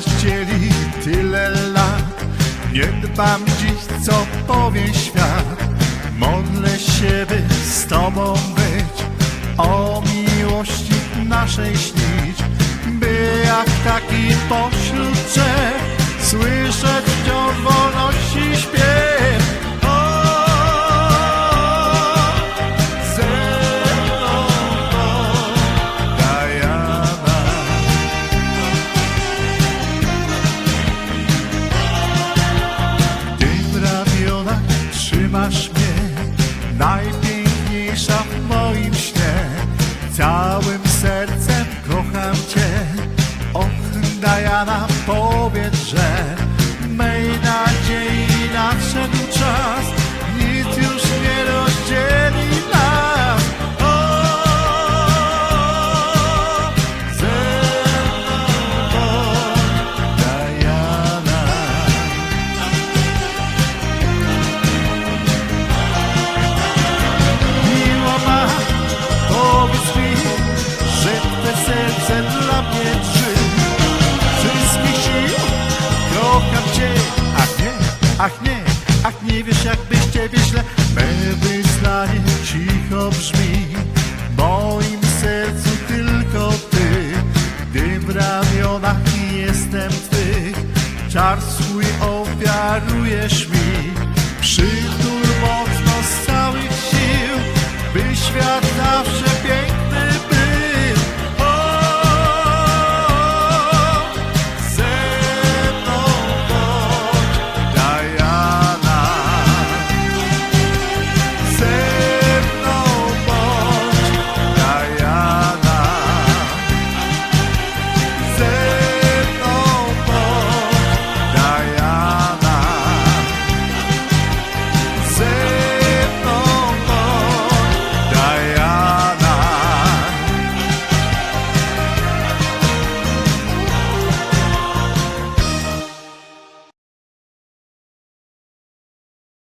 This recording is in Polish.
przyjacieli tyle lat. Nie dbam dziś co powie świat. Modlę się by z tobą być. O miłości naszej śnić By jak taki pośród trzymasz mnie, najpiękniejsza w moim śnie. Całym sercem kocham Cię, och Diana, powiedz, że mej nadziei nadszedł ach nie, ach nie wiesz jak bez Ciebie źle. Me wyznanie cicho brzmi, w moim sercu tylko Ty. Gdy w ramionach jestem Twych, czar swój ofiarujesz mi. Przytul mocno z całych sił, by świat zawsze